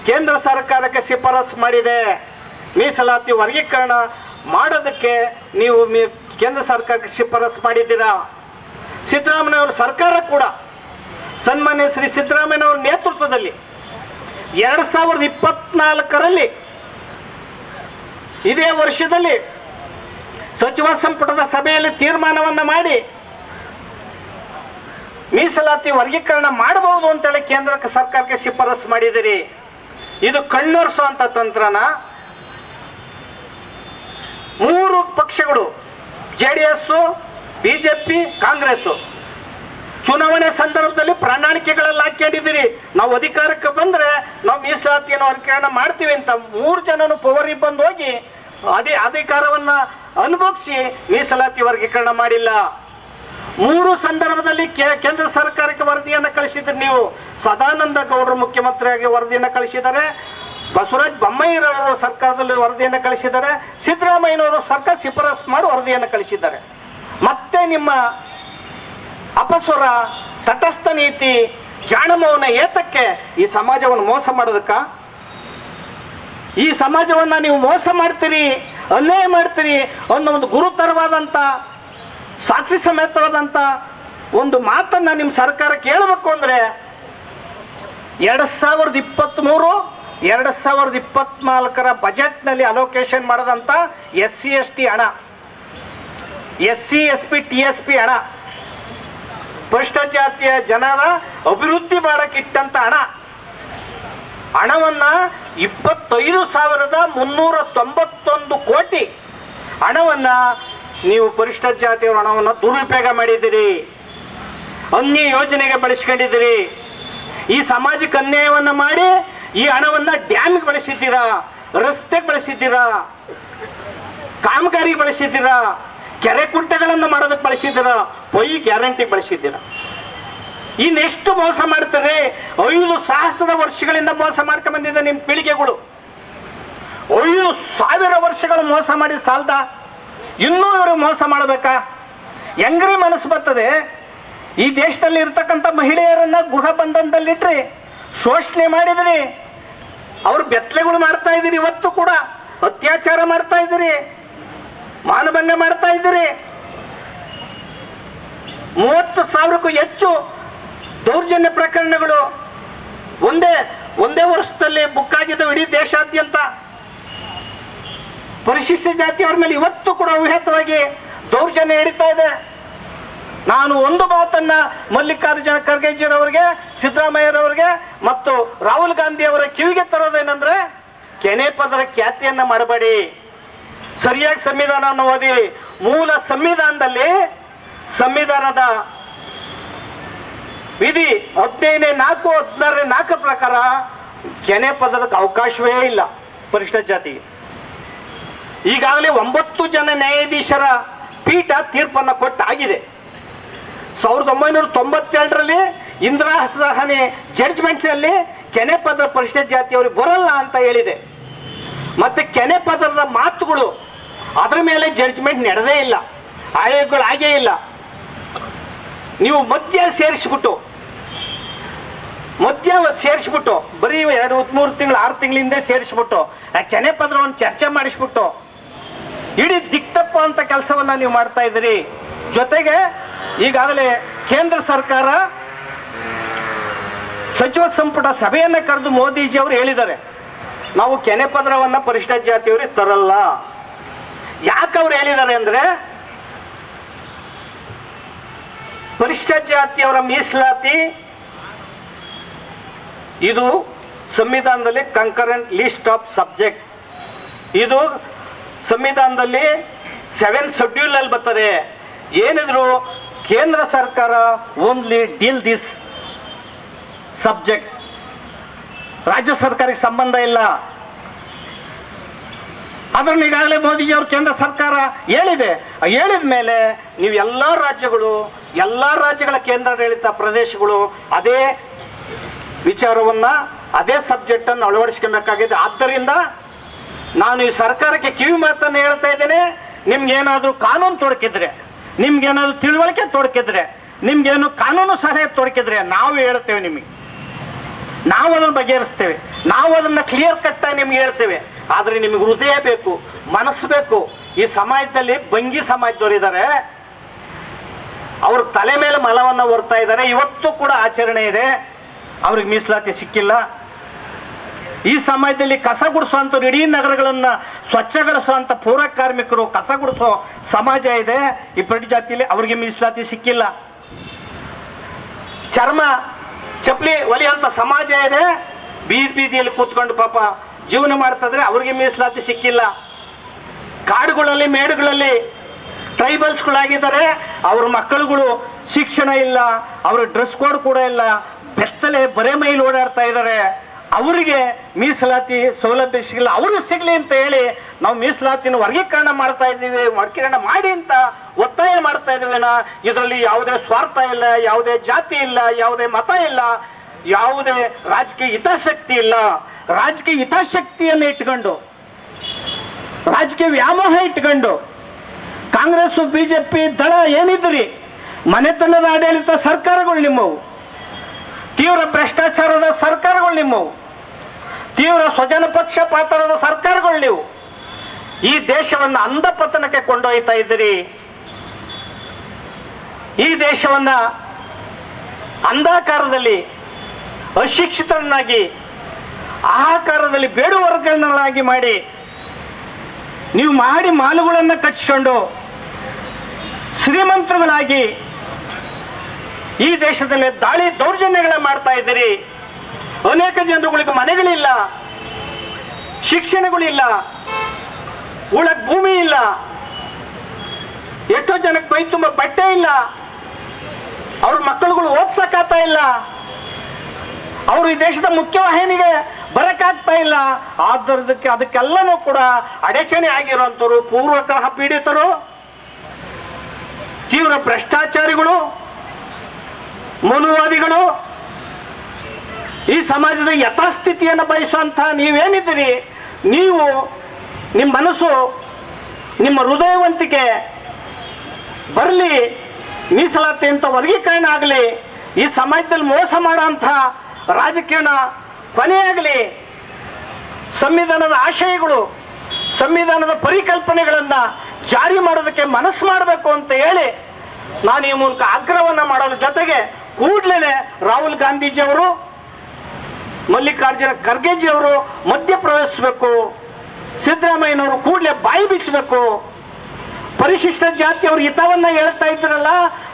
ಕೇಂದ್ರ ಸರ್ಕಾರಕ್ಕೆ ಶಿಫಾರಸು ಮಾಡಿದೆ. ಮೀಸಲಾತಿ ವರ್ಗೀಕರಣ ಮಾಡೋದಕ್ಕೆ ನೀವು ಕೇಂದ್ರ ಸರ್ಕಾರಕ್ಕೆ ಶಿಫಾರಸು ಮಾಡಿದ್ದೀರಾ? ಸಿದ್ದರಾಮಯ್ಯವ್ರ ಸರ್ಕಾರ ಕೂಡ ಸನ್ಮಾನ್ಯ ಶ್ರೀ ಸಿದ್ದರಾಮಯ್ಯನವರ ನೇತೃತ್ವದಲ್ಲಿ ಎರಡು ಸಾವಿರದ ಇಪ್ಪತ್ನಾಲ್ಕರಲ್ಲಿ ಇದೇ ವರ್ಷದಲ್ಲಿ ಸಚಿವ ಸಂಪುಟದ ಸಭೆಯಲ್ಲಿ ತೀರ್ಮಾನವನ್ನು ಮಾಡಿ ಮೀಸಲಾತಿ ವರ್ಗೀಕರಣ ಮಾಡಬಹುದು ಅಂತೇಳಿ ಕೇಂದ್ರ ಸರ್ಕಾರಕ್ಕೆ ಶಿಫಾರಸ್ ಮಾಡಿದಿರಿ ಇದು ಕಣ್ಣೊರೆಸುವಂತ ತಂತ್ರನ. ಮೂರು ಪಕ್ಷಗಳು J D S BJP, Congress. ಚುನಾವಣೆ ಸಂದರ್ಭದಲ್ಲಿ ಪ್ರಣಾಳಿಕೆಗಳೆಲ್ಲ ಹಾಕೊಂಡಿದ್ದೀರಿ ನಾವು ಅಧಿಕಾರಕ್ಕೆ ಬಂದ್ರೆ ನಾವು ಮೀಸಲಾತಿಯನ್ನು ವರ್ಗೀಕರಣ ಮಾಡ್ತೀವಿ ಅಂತ ಮೂರು ಜನನು ಪವರಿಗೆ ಬಂದು ಹೋಗಿ ಅದೇ ಅಧಿಕಾರವನ್ನ ಅನುಭವಿಸಿ ಮೀಸಲಾತಿ ವರ್ಗೀಕರಣ ಮಾಡಿಲ್ಲ. ಮೂರು ಸಂದರ್ಭದಲ್ಲಿ ಕೇಂದ್ರ ಸರ್ಕಾರಕ್ಕೆ ವರದಿಯನ್ನು ಕಳಿಸಿದ್ರಿ ನೀವು. ಸದಾನಂದ ಗೌಡರು ಮುಖ್ಯಮಂತ್ರಿಯಾಗಿ ವರದಿಯನ್ನು ಕಳಿಸಿದ್ದಾರೆ. ಬಸವರಾಜ್ ಬೊಮ್ಮಯ್ಯರವರು ಸರ್ಕಾರದಲ್ಲಿ ವರದಿಯನ್ನು ಕಳಿಸಿದ್ದಾರೆ. ಸಿದ್ದರಾಮಯ್ಯನವರು ಸರ್ಕಾರ ಶಿಫಾರಸು ಮಾಡಿ ವರದಿಯನ್ನು ಕಳಿಸಿದ್ದಾರೆ. ಮತ್ತೆ ನಿಮ್ಮ ಅಪಸ್ವರ ತಟಸ್ಥ ನೀತಿ ಜಾಣಮೌನ ಏತಕ್ಕೆ ಈ ಸಮಾಜವನ್ನು ಮೋಸ ಮಾಡೋದಕ್ಕ? ಈ ಸಮಾಜವನ್ನ ನೀವು ಮೋಸ ಮಾಡ್ತೀರಿ, ಅನ್ಯಾಯ ಮಾಡ್ತೀರಿ ಅನ್ನೋ ಒಂದು ಗುರುತರವಾದಂಥ ಸಾಕ್ಷಿ ಸಮೇತವಾದಂಥ ಒಂದು ಮಾತನ್ನ ನಿಮ್ಮ ಸರ್ಕಾರ ಕೇಳಬೇಕು ಅಂದ್ರೆ ಎರಡು ಸಾವಿರದ ಇಪ್ಪತ್ತ್ಮೂರು ಎರಡು ಸಾವಿರದ ಇಪ್ಪತ್ನಾಲ್ಕರ ಬಜೆಟ್ನಲ್ಲಿ ಅಲೋಕೇಶನ್ ಮಾಡದಂಥ ಎಸ್ ಸಿ ಎಸ್ ಟಿ ಹಣ. S C S P T S P ಹಣ. ಭ್ರಷ್ಟಜಾತಿಯ ಜಾತಿಯ ಜನರ ಅಭಿವೃದ್ಧಿ ಮಾಡಕ್ಕಿಟ್ಟಂತ ಹಣ. ಹಣವನ್ನ ಇಪ್ಪತ್ತೈದು ಸಾವಿರದ ಮುನ್ನೂರ ತೊಂಬತ್ತೊಂದು ಕೋಟಿ ಹಣವನ್ನ ನೀವು ಪರಿಷ್ಠ ಜಾತಿಯವರ ಹಣವನ್ನು ದುರುಪಯೋಗ ಮಾಡಿದ್ದೀರಿ. ಅನ್ಯ ಯೋಜನೆಗೆ ಬಳಸ್ಕೊಂಡಿದ್ದೀರಿ. ಈ ಸಮಾಜಕ್ಕೆ ಅನ್ಯಾಯವನ್ನು ಮಾಡಿ ಈ ಹಣವನ್ನು ಡ್ಯಾಮ್ಗೆ ಬಳಸಿದ್ದೀರಾ? ರಸ್ತೆಗೆ ಬಳಸಿದ್ದೀರಾ? ಕಾಮಗಾರಿಗೆ ಬಳಸಿದ್ದೀರಾ? ಕೆರೆ ಕುಂಟೆಗಳನ್ನು ಮಾಡೋದಕ್ಕೆ ಬಳಸಿದ್ದೀರಾ? ಪೊಯ್ ಗ್ಯಾರಂಟಿ ಬಳಸಿದ್ದೀರಾ? ಇನ್ನೆಷ್ಟು ಮೋಸ ಮಾಡ್ತಾರೆ? ಐದು ಸಹಸ್ರ ವರ್ಷಗಳಿಂದ ಮೋಸ ಮಾಡ್ಕೊಂಡ್ ಬಂದಿದ್ದ ನಿಮ್ಮ ಪೀಳಿಗೆಗಳು. ಐದು ಸಾವಿರ ವರ್ಷಗಳು ಮೋಸ ಮಾಡಿದ ಸಾಲ್ದ ಇನ್ನೂ ಇವರು ಮೋಸ ಮಾಡಬೇಕಾ? ಹೆಂಗ್ರಿ ಮನಸ್ಸು ಬರ್ತದೆ? ಈ ದೇಶದಲ್ಲಿ ಇರ್ತಕ್ಕಂಥ ಮಹಿಳೆಯರನ್ನ ಗೃಹ ಬಂಧನದಲ್ಲಿಟ್ರಿ, ಶೋಷಣೆ ಮಾಡಿದ್ರಿ. ಅವ್ರು ಬೆತ್ತಲೆಗಳು ಮಾಡ್ತಾ ಇದ್ದೀರಿ ಇವತ್ತು ಕೂಡ, ಅತ್ಯಾಚಾರ ಮಾಡ್ತಾ ಇದ್ದೀರಿ, ಮಾನಭಂಗ ಮಾಡ್ತಾ ಇದ್ದೀರಿ. ಮೂವತ್ತು ಸಾವಿರಕ್ಕೂ ಹೆಚ್ಚು ದೌರ್ಜನ್ಯ ಪ್ರಕರಣಗಳು ಒಂದೇ ಒಂದೇ ವರ್ಷದಲ್ಲಿ ಬುಕ್ ಆಗಿದ್ದವು ಇಡೀ ದೇಶಾದ್ಯಂತ. ಪರಿಶಿಷ್ಟ ಜಾತಿಯವರ ಮೇಲೆ ಇವತ್ತು ಕೂಡ ವಿಹತವಾಗಿ ದೌರ್ಜನ್ಯ ಹಿಡಿತಾ ಇದೆ. ನಾನು ಒಂದು ಮಾತನ್ನ ಮಲ್ಲಿಕಾರ್ಜುನ ಖರ್ಗೆಜಿರವರಿಗೆ, ಸಿದ್ದರಾಮಯ್ಯರವರಿಗೆ ಮತ್ತು ರಾಹುಲ್ ಗಾಂಧಿ ಅವರ ಕಿವಿಗೆ ತರೋದೇನೆಂದ್ರೆ ಕೆನೆ ಪದರ ಖ್ಯಾತಿಯನ್ನ ಮಾಡಬೇಡಿ. ಸರಿಯಾಗಿ ಸಂವಿಧಾನವನ್ನು ಓದಿ. ಮೂಲ ಸಂವಿಧಾನದಲ್ಲಿ ಸಂವಿಧಾನದ ವಿಧಿ ಹದಿನೈದನೇ ನಾಲ್ಕು, ಹದಿನಾರನೇ ನಾಲ್ಕು ಪ್ರಕಾರ ಕೆನೆ ಪದರಕ್ಕೆ ಅವಕಾಶವೇ ಇಲ್ಲ ಪರಿಷ್ಠ ಜಾತಿಗೆ. ಈಗಾಗಲೇ ಒಂಬತ್ತು ಜನ ನ್ಯಾಯಾಧೀಶರ ಪೀಠ ತೀರ್ಪನ್ನು ಕೊಟ್ಟಾಗಿದೆ ಸಾವಿರದ ಒಂಬೈನೂರ ತೊಂಬತ್ತೆರಡರಲ್ಲಿ ಇಂದಿರಾ ಸಹನೆ ಜಡ್ಜ್ಮೆಂಟ್ನಲ್ಲಿ ಕೆನೆ ಪದರ ಪರಿಷ್ಠ ಜಾತಿಯವ್ರಿಗೆ ಬರಲ್ಲ ಅಂತ ಹೇಳಿದೆ. ಮತ್ತು ಕೆನೆ ಪದರದ ಮಾತುಗಳು ಅದರ ಮೇಲೆ ಜಡ್ಜ್ಮೆಂಟ್ ನಡೆದೇ ಇಲ್ಲ, ಆಯೋಗಗಳು ಆಗೇ ಇಲ್ಲ. ನೀವು ಮಧ್ಯ ಸೇರಿಸ್ಬಿಟ್ಟು ಮಧ್ಯ ಸೇರಿಸ್ಬಿಟ್ಟು, ಬರೀ ಎರಡು, ಮೂರು ತಿಂಗಳು, ಆರು ತಿಂಗಳಿಂದ ಸೇರಿಸ್ಬಿಟ್ಟು, ಆ ಕೆನೆ ಪದರವನ್ನು ಚರ್ಚೆ ಮಾಡಿಸ್ಬಿಟ್ಟು ಇಡೀ ದಿಕ್ತಪ್ಪ ಅಂತ ಕೆಲಸವನ್ನ ನೀವು ಮಾಡ್ತಾ ಇದ್ದೀರಿ. ಜೊತೆಗೆ ಈಗಾಗಲೇ ಕೇಂದ್ರ ಸರ್ಕಾರ ಸಚಿವ ಸಂಪುಟ ಸಭೆಯನ್ನು ಕರೆದು ಮೋದಿಜಿ ಅವರು ಹೇಳಿದ್ದಾರೆ. ನಾವು ಕೆನೆ ಪತ್ರವನ್ನ ಪರಿಷ್ಠ ಜಾತಿಯವರಿಗೆ ತರಲ್ಲ. ಯಾಕೆ ಅವ್ರು ಹೇಳಿದ್ದಾರೆ ಅಂದ್ರೆ ಪರಿಷ್ಠ ಜಾತಿಯವರ ಮೀಸಲಾತಿ ಇದು ಸಂವಿಧಾನದಲ್ಲಿ ಕಂಕರೆಂಟ್ ಲಿಸ್ಟ್ ಆಫ್ ಸಬ್ಜೆಕ್ಟ್ ಇದು ಸಂವಿಧಾನದಲ್ಲಿ ಸೆವೆನ್ ಶೆಡ್ಯೂಲ್ ಅಲ್ಲಿ ಬರ್ತದೆ. ಏನಿದ್ರು ಕೇಂದ್ರ ಸರ್ಕಾರ ಓನ್ಲಿ ಡೀಲ್ ದಿಸ್ ಸಬ್ಜೆಕ್ಟ್ ರಾಜ್ಯ ಸರ್ಕಾರಕ್ಕೆ ಸಂಬಂಧ ಇಲ್ಲ. ಅದನ್ನು ಈಗಾಗಲೇ ಮೋದಿಜಿ ಅವರು ಕೇಂದ್ರ ಸರ್ಕಾರ ಹೇಳಿದೆ. ಹೇಳಿದ ಮೇಲೆ ನೀವು ಎಲ್ಲ ರಾಜ್ಯಗಳು, ಎಲ್ಲ ರಾಜ್ಯಗಳ ಕೇಂದ್ರಾಡಳಿತ ಪ್ರದೇಶಗಳು ಅದೇ ವಿಚಾರವನ್ನ, ಅದೇ ಸಬ್ಜೆಕ್ಟನ್ನು ಅಳವಡಿಸ್ಕೊಬೇಕಾಗಿದೆ. ಆದ್ದರಿಂದ ನಾನು ಈ ಸರ್ಕಾರಕ್ಕೆ ಕಿವಿ ಮಾತನ್ನು ಹೇಳ್ತಾ ಇದ್ದೇನೆ. ನಿಮ್ಗೇನಾದ್ರೂ ಕಾನೂನು ತೊಡಕಿದ್ರೆ, ನಿಮ್ಗೇನಾದ್ರೂ ತಿಳುವಳಿಕೆ ತೊಡಕಿದ್ರೆ, ನಿಮ್ಗೇನು ಕಾನೂನು ಸಲಹೆ ತೊಡಕಿದ್ರೆ ನಾವು ಹೇಳ್ತೇವೆ ನಿಮಗೆ. ನಾವು ಅದನ್ನು ಬಗೆಹರಿಸ್ತೇವೆ. ನಾವು ಅದನ್ನ ಕ್ಲಿಯರ್ ಕಟ್ ಆಗಿ ನಿಮ್ಗೆ ಹೇಳ್ತೇವೆ. ಆದ್ರೆ ನಿಮಗೆ ಹೃದಯ ಬೇಕು, ಮನಸ್ಸು ಬೇಕು. ಈ ಸಮಾಜದಲ್ಲಿ ಬಂಗಿ ಸಮಾಜದವ್ರು ಇದ್ದಾರೆ ಅವ್ರ ತಲೆ ಮೇಲೆ ಮಲವನ್ನು ಹೊರ್ತಾ ಇದ್ದಾರೆ ಇವತ್ತು ಕೂಡ ಆಚರಣೆ ಇದೆ. ಅವ್ರಿಗೆ ಮೀಸಲಾತಿ ಸಿಕ್ಕಿಲ್ಲ. ಈ ಸಮಯದಲ್ಲಿ ಕಸ ಗುಡಿಸುವಂತ ಇಡೀ ನಗರಗಳನ್ನ ಸ್ವಚ್ಛಗೊಳಿಸುವಂತ ಪೌರ ಕಾರ್ಮಿಕರು ಕಸ ಗುಡಿಸೋ ಸಮಾಜ ಇದೆ. ಈ ಪ್ರತಿ ಜಾತಿಯಲ್ಲಿ ಅವ್ರಿಗೆ ಮೀಸಲಾತಿ ಸಿಕ್ಕಿಲ್ಲ. ಚರ್ಮ, ಚಪ್ಪಲಿ ಒಲಿಯಂಥ ಸಮಾಜ ಇದೆ. ಬೀದಿ ಬೀದಿಯಲ್ಲಿ ಕೂತ್ಕೊಂಡು ಪಾಪ ಜೀವನ ಮಾಡ್ತಿದ್ರೆ ಅವ್ರಿಗೆ ಮೀಸಲಾತಿ ಸಿಕ್ಕಿಲ್ಲ. ಕಾಡುಗಳಲ್ಲಿ, ಮೇಡುಗಳಲ್ಲಿ ಟ್ರೈಬಲ್ಸ್ಗಳಾಗಿದ್ದಾರೆ. ಅವ್ರ ಮಕ್ಕಳುಗಳು ಶಿಕ್ಷಣ ಇಲ್ಲ, ಅವ್ರ ಡ್ರೆಸ್ ಕೋಡ್ ಕೂಡ ಇಲ್ಲ. ಬೆತ್ತಲೆ ಬರೇ ಮೈಲಿ ಓಡಾಡ್ತಾ ಇದ್ದಾರೆ ಅವರಿಗೆ ಮೀಸಲಾತಿ ಸೌಲಭ್ಯ ಸಿಗಲಿ ಅವ್ರಿಗೆ ಸಿಗಲಿ ಅಂತ ಹೇಳಿ ನಾವು ಮೀಸಲಾತಿನ ವರ್ಗೀಕರಣ ಮಾಡ್ತಾ ಇದ್ದೀವಿ, ವರ್ಗೀಕರಣ ಮಾಡಿ ಅಂತ ಒತ್ತಾಯ ಮಾಡ್ತಾ ಇದ್ದೀವಿ ಇದರಲ್ಲಿ ಯಾವುದೇ ಸ್ವಾರ್ಥ ಇಲ್ಲ, ಯಾವುದೇ ಜಾತಿ ಇಲ್ಲ, ಯಾವುದೇ ಮತ ಇಲ್ಲ, ಯಾವುದೇ ರಾಜಕೀಯ ಹಿತಾಸಕ್ತಿ ಇಲ್ಲ. ರಾಜಕೀಯ ಹಿತಾಸಕ್ತಿಯನ್ನು ಇಟ್ಕೊಂಡು, ರಾಜಕೀಯ ವ್ಯಾಮೋಹ ಇಟ್ಕೊಂಡು ಕಾಂಗ್ರೆಸ್ ಬಿಜೆಪಿ ದಳ ಏನಿದ್ರಿ, ಮನೆತನದ ಆಡಳಿತ ಸರ್ಕಾರಗಳು ನಿಮ್ಮವು. ತೀವ್ರ ಭ್ರಷ್ಟಾಚಾರದ ಸರ್ಕಾರಗಳು ನಿಮ್ಮವು. ತೀವ್ರ ಸ್ವಜನ ಪಕ್ಷಪಾತರದ ಸರ್ಕಾರಗಳು ನೀವು. ಈ ದೇಶವನ್ನು ಅಂಧಪತನಕ್ಕೆ ಕೊಂಡೊಯ್ತಾ ಇದ್ದೀರಿ. ಈ ದೇಶವನ್ನ ಅಂಧಾಕಾರದಲ್ಲಿ ಅಶಿಕ್ಷಿತರನ್ನಾಗಿ ಆಹಾಕಾರದಲ್ಲಿ ಬೇಡುವರ್ಗಗಳನ್ನಾಗಿ ಮಾಡಿ, ನೀವು ಮಾಡಿ ಮಾಲುಗಳನ್ನು ಕಚ್ಚಿಕೊಂಡು ಶ್ರೀಮಂತರುಗಳಾಗಿ ಈ ದೇಶದಲ್ಲಿ ದಾಳಿ ದೌರ್ಜನ್ಯಗಳ ಮಾಡ್ತಾ ಇದ್ದೀರಿ. ಅನೇಕ ಜನರುಗಳಿಗೆ ಮನೆಗಳಿಲ್ಲ, ಶಿಕ್ಷಣಗಳಿಲ್ಲ, ಉಳಕ್ ಭೂಮಿ ಇಲ್ಲ, ಎಷ್ಟೋ ಜನಕ್ಕೆ ಮೈ ತುಂಬ ಬಟ್ಟೆ ಇಲ್ಲ, ಅವ್ರ ಮಕ್ಕಳುಗಳು ಓದ್ಸಕ್ಕಾಗ್ತಾ ಇಲ್ಲ, ಅವರು ಈ ದೇಶದ ಮುಖ್ಯವಾಹಿನಿಗೆ ಬರಕ್ಕಾಗ್ತಾ ಇಲ್ಲ. ಆದ್ರದಕ್ಕೆ ಅದಕ್ಕೆಲ್ಲನೂ ಕೂಡ ಅಡಚಣೆ ಆಗಿರುವಂಥವ್ರು ಪೂರ್ವಗ್ರಹ ಪೀಡಿತರು, ತೀವ್ರ ಭ್ರಷ್ಟಾಚಾರಿಗಳು ಮನುವಾದಿಗಳು, ಈ ಸಮಾಜದ ಯಥಾಸ್ಥಿತಿಯನ್ನು ಬಯಸುವಂಥ ನೀವೇನಿದ್ದೀರಿ? ನೀವು ನಿಮ್ಮ ಮನಸ್ಸು, ನಿಮ್ಮ ಹೃದಯವಂತಿಕೆ ಬರಲಿ ಮೀಸಲಾತಿ ಅಂತ ವರ್ಗೀಕರಣ ಆಗಲಿ, ಈ ಸಮಾಜದಲ್ಲಿ ಮೋಸ ಮಾಡೋಂಥ ರಾಜಕೀಯನ ಕೊನೆಯಾಗಲಿ ಸಂವಿಧಾನದ ಆಶಯಗಳು, ಸಂವಿಧಾನದ ಪರಿಕಲ್ಪನೆಗಳನ್ನು ಜಾರಿ ಮಾಡೋದಕ್ಕೆ ಮನಸ್ಸು ಮಾಡಬೇಕು ಅಂತ ಹೇಳಿ ನಾನು ಈ ಮೂಲಕ ಆಗ್ರಹವನ್ನು ಮಾಡೋದ್ರ ಜೊತೆಗೆ ಕೂಡಲೇ ರಾಹುಲ್ ಗಾಂಧೀಜಿ ಅವರು ಮಲ್ಲಿಕಾರ್ಜುನ ಖರ್ಗೆಜಿಯವರು ಮಧ್ಯಪ್ರವೇಶಿಸಬೇಕು, ಸಿದ್ದರಾಮಯ್ಯನವರು ಕೂಡಲೇ ಬಾಯಿ ಬಿಚ್ಚಬೇಕು ಪರಿಶಿಷ್ಟ ಜಾತಿಯವರು ಹಿತವನ್ನ ಹೇಳ್ತಾ ಇದ್ರಲ್ಲ,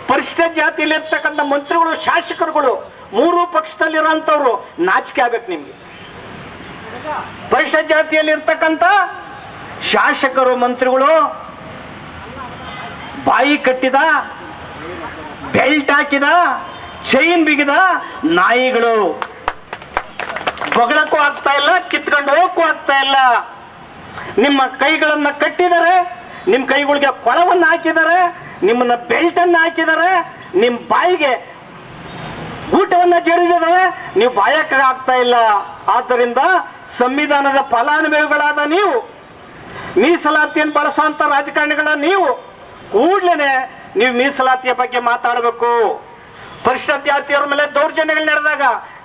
ಪರಿಶಿಷ್ಟ ಜಾತಿಯಲ್ಲಿರ್ತಕ್ಕಂಥ ಮಂತ್ರಿಗಳು, ಶಾಸಕರುಗಳು, ಮೂರು ಪಕ್ಷದಲ್ಲಿರೋಂಥವ್ರು ನಾಚಿಕೆ ಆಗ್ಬೇಕು ನಿಮ್ಗೆ. ಪರಿಶಿಷ್ಟ ಜಾತಿಯಲ್ಲಿ ಇರ್ತಕ್ಕಂಥ ಶಾಸಕರು, ಮಂತ್ರಿಗಳು ಬಾಯಿ ಕಟ್ಟಿದ, ಬೆಲ್ಟ್ ಹಾಕಿದ ಚೈನ್ ಬಿಗಿದ ನಾಯಿಗಳು. ಬಗಳಕ್ಕೂ ಆಗ್ತಾ ಇಲ್ಲ, ಕಿತ್ಕೊಂಡು ಹೋಗಕ್ಕೂ ಆಗ್ತಾ ಇಲ್ಲ. ನಿಮ್ಮ ಕೈಗಳನ್ನ ಕಟ್ಟಿದ್ದಾರೆ ನಿಮ್ಮ ಕೈಗಳಿಗೆ ಕೊಳವನ್ನು ಹಾಕಿದ್ದಾರೆ ನಿಮ್ಮನ್ನ ಬೆಲ್ಟನ್ನು ಹಾಕಿದ್ದಾರೆ ನಿಮ್ಮ ಬಾಯಿಗೆ ಊಟವನ್ನ ಜಡಿದಿದ್ದಾರೆ ನೀವು ಬಾಯಕ್ಕೆ ಆಗ್ತಾ ಇಲ್ಲ. ಆದ್ದರಿಂದ ಸಂವಿಧಾನದ ಫಲಾನುಭವಿಗಳಾದ ನೀವು, ಮೀಸಲಾತಿಯನ್ನು ಬಳಸುವಂತ ರಾಜಕಾರಣಿಗಳ ನೀವು ಕೂಡಲೇ ನೀವು ಮೀಸಲಾತಿಯ ಬಗ್ಗೆ ಮಾತಾಡಬೇಕು. ಪರಿಶಿಷ್ಟ ಜಾತಿಯವರ ಮೇಲೆ ದೌರ್ಜನ್ಯಗಳು ನಡೆದಾಗ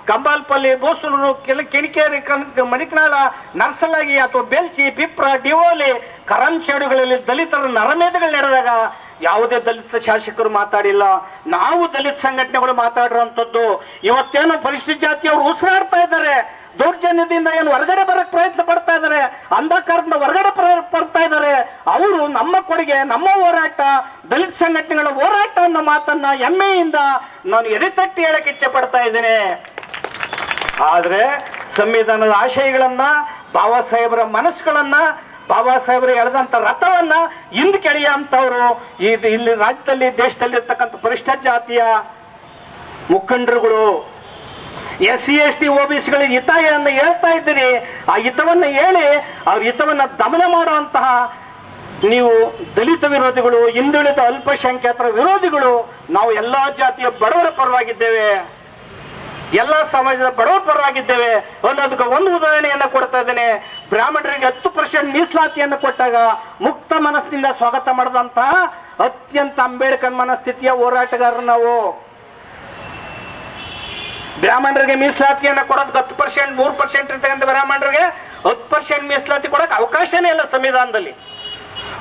ಕಂಬಾಲ್ಪಲ್ಲಿ ಬೋಸೂರು ಕೆಲ ಕಿಣಿಕೇರಿ ಕನ್ ಮಣಿಕನಾಳ ನರ್ಸಲಾಗಿ ಅಥವಾ ಬೆಲ್ಚಿ, ಬಿಪ್ರ, ಡಿವೋಲಿ ಕರಂಚೇಡುಗಳಲ್ಲಿ ದಲಿತರ ನರಮೇಧಗಳು ನಡೆದಾಗ ಯಾವುದೇ ದಲಿತ ಶಾಸಕರು ಮಾತಾಡಿಲ್ಲ. ನಾವು ದಲಿತ ಸಂಘಟನೆಗಳು ಮಾತಾಡಿರುವಂಥದ್ದು ಇವತ್ತೇನು ಪರಿಶಿಷ್ಟ ಜಾತಿಯವರು ಉಸಿರಾಡ್ತಾ ಇದ್ದಾರೆ? ದೌರ್ಜನ್ಯದಿಂದ ಏನು ಹೊರಗಡೆ ಬರಕ್ ಪ್ರಯತ್ನ ಪಡ್ತಾ ಇದ್ದಾರೆ, ಅಂಧಕಾರದಿಂದ ಹೊರಗಡೆ ಪಡ್ತಾ ಇದ್ದಾರೆ, ಅವರು ನಮ್ಮ ಕೊಡುಗೆ, ನಮ್ಮ ಹೋರಾಟ, ದಲಿತ ಸಂಘಟನೆಗಳ ಹೋರಾಟ ಅನ್ನೋ ಮಾತನ್ನ ಹೆಮ್ಮೆಯಿಂದ ನಾನು ಎದೆ ತಟ್ಟಿ ಹೇಳಕ್ಕೆ ಇಚ್ಛೆ ಪಡ್ತಾ ಇದ್ದೇನೆ. ಆದ್ರೆ ಸಂವಿಧಾನದ ಆಶಯಗಳನ್ನ, ಬಾಬಾ ಸಾಹೇಬರ ಮನಸ್ಸುಗಳನ್ನ, ಬಾಬಾ ಸಾಹೇಬರು ಎಳೆದಂತ ರಥವನ್ನ ಹಿಂದ್ ಕೆಳೆಯಂತವ್ರು ಇದು ಇಲ್ಲಿ ರಾಜ್ಯದಲ್ಲಿ ದೇಶದಲ್ಲಿ ಇರ್ತಕ್ಕಂಥ ಪರಿಷ್ಠ ಜಾತಿಯ ಮುಖಂಡರುಗಳು S C S T O B ಸಿಗಳಿಗೆ ಏನನ್ನ ಹೇಳ್ತಾ ಇದ್ದೀರಿ. ಆ ಹಿತವನ್ನು ಹೇಳಿ, ಅವ್ರ ಹಿತವನ್ನು ದಮನ ಮಾಡುವಂತಹ ನೀವು ದಲಿತ ವಿರೋಧಿಗಳು, ಹಿಂದುಳಿದ ಅಲ್ಪಸಂಖ್ಯಾತರ ವಿರೋಧಿಗಳು, ನಾವು ಎಲ್ಲಾ ಜಾತಿಯ ಬಡವರ ಪರವಾಗಿದ್ದೇವೆ. ಎಲ್ಲ ಸಮಾಜದ ಬಡವರ ಪರವಾಗಿದ್ದೇವೆ. ಅನ್ನೋದಕ್ಕೆ ಒಂದು ಉದಾಹರಣೆಯನ್ನ ಕೊಡ್ತಾ ಇದ್ದೇನೆ. ಬ್ರಾಹ್ಮಣರಿಗೆ ಹತ್ತು ಪರ್ಸೆಂಟ್ ಮೀಸಲಾತಿಯನ್ನು ಕೊಟ್ಟಾಗ ಮುಕ್ತ ಮನಸ್ಸಿನಿಂದ ಸ್ವಾಗತ ಮಾಡಿದಂತಹ ಅತ್ಯಂತ ಅಂಬೇಡ್ಕರ್ ಮನಸ್ಥಿತಿಯ ಹೋರಾಟಗಾರರು ನಾವು. ಬ್ರಾಹ್ಮಣರಿಗೆ ಮೀಸಲಾತಿಯನ್ನ ಕೊಡೋದು ಹತ್ತು ಪರ್ಸೆಂಟ್ ಮೂರು ಪರ್ಸೆಂಟ್ ಇರ್ತಕ್ಕಂಥ ಬ್ರಾಹ್ಮಣರಿಗೆ ಹತ್ತು ಪರ್ಸೆಂಟ್ ಮೀಸಲಾತಿ ಕೊಡೋಕೆ ಅವಕಾಶನೇ ಇಲ್ಲ ಸಂವಿಧಾನದಲ್ಲಿ.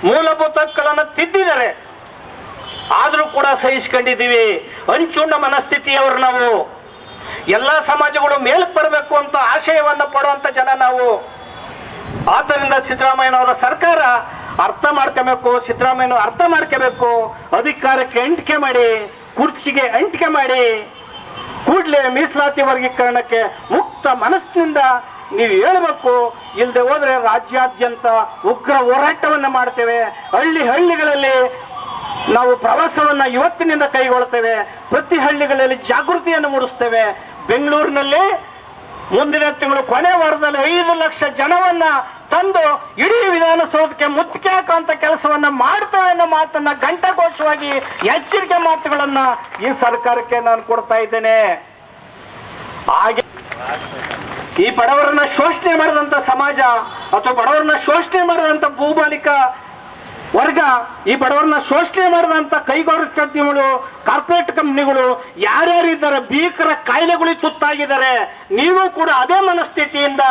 ಮೂಲಭೂತ ಹಕ್ಕುಗಳನ್ನು ತಿದ್ದಿದ್ದಾರೆ. ಆದರೂ ಕೂಡ ಸಹಿಸ್ಕೊಂಡಿದ್ದೀವಿ. ಮನಸ್ಥಿತಿ ಮನಸ್ಥಿತಿಯವರು ನಾವು. ಎಲ್ಲ ಸಮಾಜಗಳು ಮೇಲಕ್ಕೆ ಬರಬೇಕು ಅಂತ ಆಶಯವನ್ನು ಪಡುವಂತ ಜನ ನಾವು. ಆದ್ದರಿಂದ ಸಿದ್ದರಾಮಯ್ಯನವರ ಸರ್ಕಾರ ಅರ್ಥ ಮಾಡ್ಕೋಬೇಕು, ಸಿದ್ದರಾಮಯ್ಯನವರು ಅರ್ಥ ಮಾಡ್ಕೋಬೇಕು. ಅಧಿಕಾರಕ್ಕೆ ಅಂಟಿಕೆ ಮಾಡಿ, ಕುರ್ಚಿಗೆ ಅಂಟಿಕೆ ಮಾಡಿ. ಕೂಡಲೇ ಮೀಸಲಾತಿ ವರ್ಗೀಕರಣಕ್ಕೆ ಮುಕ್ತ ಮನಸ್ಸಿನಿಂದ ನೀವು ಹೇಳಬೇಕು ಇಲ್ಲದೆ ಹೋದರೆ ರಾಜ್ಯಾದ್ಯಂತ ಉಗ್ರ ಹೋರಾಟವನ್ನು ಮಾಡ್ತೇವೆ. ಹಳ್ಳಿ ಹಳ್ಳಿಗಳಲ್ಲಿ ನಾವು ಪ್ರವಾಸವನ್ನ ಇವತ್ತಿನಿಂದ ಕೈಗೊಳ್ತೇವೆ. ಪ್ರತಿ ಹಳ್ಳಿಗಳಲ್ಲಿ ಜಾಗೃತಿಯನ್ನು ಮೂಡಿಸ್ತೇವೆ. ಬೆಂಗಳೂರಿನಲ್ಲಿ ಮುಂದಿನ ತಿಂಗಳು ಕೊನೆ ವಾರದಲ್ಲಿ ಐದು ಲಕ್ಷ ಜನವನ್ನ ತಂದು ಇಡೀ ವಿಧಾನಸೌಧಕ್ಕೆ ಮುತ್ತಿಗೆ ಹಾಕುವಂತ ಕೆಲಸವನ್ನ ಮಾಡ್ತವೆ ಅನ್ನೋ ಮಾತನ್ನ ಘಂಟಾಘೋಷವಾಗಿ ಎಚ್ಚರಿಕೆ ಮಾತುಗಳನ್ನ ಈ ಸರ್ಕಾರಕ್ಕೆ ನಾನು ಕೊಡ್ತಾ ಇದ್ದೇನೆ. ಹಾಗೆ ಈ ಬಡವರನ್ನ ಶೋಷಣೆ ಮಾಡಿದಂತ ಸಮಾಜ ಅಥವಾ ಬಡವರನ್ನ ಶೋಷಣೆ ಮಾಡಿದಂತ ಭೂಮಾಲಿಕ ವರ್ಗ, ಈ ಬಡವರನ್ನ ಶೋಷಣೆ ಮಾಡಿದಂತ ಕೈಗಾರಿಕೋದ್ಯಮಿಗಳು ಕಾರ್ಪೊರೇಟ್ ಕಂಪ್ನಿಗಳು ಯಾರ್ಯಾರಿದ್ದಾರೆ, ಭೀಕರ ಕಾಯಿಲೆಗಳಿಗೆ ತುತ್ತಾಗಿದ್ದಾರೆ, ನೀವು ಕೂಡ ಅದೇ ಮನಸ್ಥಿತಿಯಿಂದ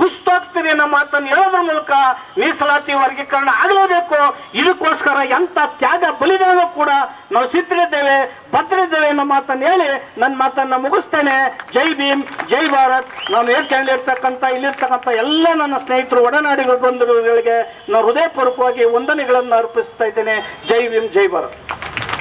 ಕುಸ್ತೋಗ್ತೀರಿ ನಮ್ಮ ಮಾತನ್ನು ಹೇಳೋದ್ರ ಮೂಲಕ ಮೀಸಲಾತಿ ವರ್ಗೀಕರಣ ಆಗಲೇಬೇಕು. ಇದಕ್ಕೋಸ್ಕರ ಎಂಥ ತ್ಯಾಗ ಬಲಿದಾನ ಕೂಡ ನಾವು ಸಿದ್ಧರಿದ್ದೇವೆ, ಭದ್ರಿದ್ದೇವೆ ನಮ್ಮ ಮಾತನ್ನು ಹೇಳಿ ನನ್ನ ಮಾತನ್ನು ಮುಗಿಸ್ತೇನೆ. ಜೈ ಭೀಮ್, ಜೈ ಭಾರತ್. ನಾನು ಹೇಳ್ಕೊಂಡಿರ್ತಕ್ಕಂಥ ಇಲ್ಲಿರ್ತಕ್ಕಂಥ ಎಲ್ಲ ನನ್ನ ಸ್ನೇಹಿತರು ಒಡನಾಡಿಗಳು ಬಂಧುಗಳಿಗೆ ನಾನು ಹೃದಯಪೂರ್ವಕವಾಗಿ ವಂದನೆಗಳನ್ನು ಅರ್ಪಿಸ್ತಾ ಇದ್ದೇನೆ. ಜೈ ಭೀಮ್, ಜೈ ಭಾರತ್.